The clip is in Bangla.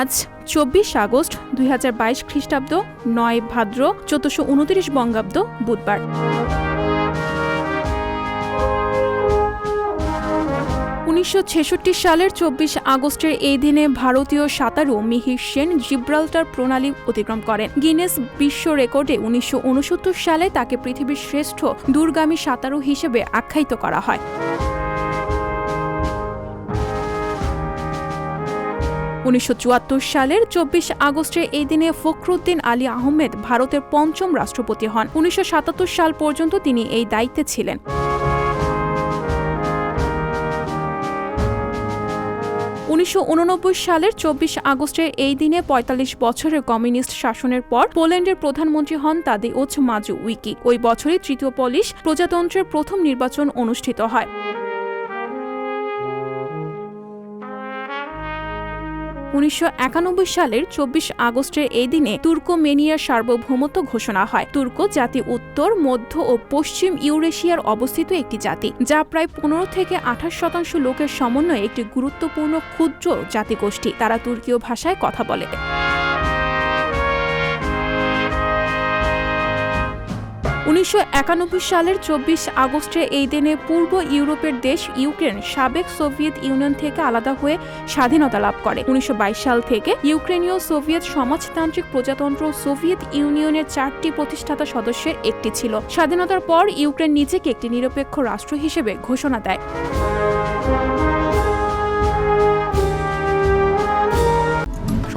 আজ চব্বিশ আগস্ট দুই হাজার বাইশ খ্রিস্টাব্দ, নয় ভাদ্র, চোদ্দশো উনত্রিশ বঙ্গাব্দ, বুধবার। উনিশশো ছেষট্টি সালের চব্বিশ আগস্টের এই দিনে ভারতীয় সাঁতারু মিহির সেন জিব্রাল্টার প্রণালী অতিক্রম করেন। গিনেস বিশ্ব রেকর্ডে উনিশশো উনসত্তর সালে তাকে পৃথিবীর শ্রেষ্ঠ দূরগামী সাঁতারু হিসেবে আখ্যায়িত করা হয়। উনিশশো চুয়াত্তর সালের চব্বিশ আগস্টের এই দিনে ফখরুদ্দিন আলী আহমেদ ভারতের পঞ্চম রাষ্ট্রপতি হন। উনিশশো সাতাত্তর সাল পর্যন্ত তিনি এই দায়িত্বে ছিলেন। উনিশশো উননব্বই সালের চব্বিশ আগস্টের এই দিনে ৪৫ বছরের কমিউনিস্ট শাসনের পর পোল্যান্ডের প্রধানমন্ত্রী হন তাদের তাদেউচ মাজু উইকি। ওই বছরই তৃতীয় পলিশ প্রজাতন্ত্রের প্রথম নির্বাচন অনুষ্ঠিত হয়। উনিশশো একানব্বই সালের চব্বিশ আগস্টের এই দিনে তুর্কমেনিয়ার সার্বভৌমত্ব ঘোষণা হয়। তুর্ক জাতি উত্তর, মধ্য ও পশ্চিম ইউরেশিয়ার অবস্থিত একটি জাতি, যা প্রায় পনেরো থেকে আঠাশ শতাংশ লোকের সমন্বয়ে একটি গুরুত্বপূর্ণ ক্ষুদ্র জাতিগোষ্ঠী। তারা তুর্কীয় ভাষায় কথা বলে। উনিশশো একানব্বই সালের চব্বিশ আগস্টে এই দিনে পূর্ব ইউরোপের দেশ ইউক্রেন সাবেক সোভিয়েত ইউনিয়ন থেকে আলাদা হয়ে স্বাধীনতা লাভ করে। উনিশশো বাইশ সাল থেকে ইউক্রেনীয় সোভিয়েত সমাজতান্ত্রিক প্রজাতন্ত্র সোভিয়েত ইউনিয়নের চারটি প্রতিষ্ঠাতা সদস্যের একটি ছিল। স্বাধীনতার পর ইউক্রেন নিজেকে একটি নিরপেক্ষ রাষ্ট্র হিসেবে ঘোষণা দেয়।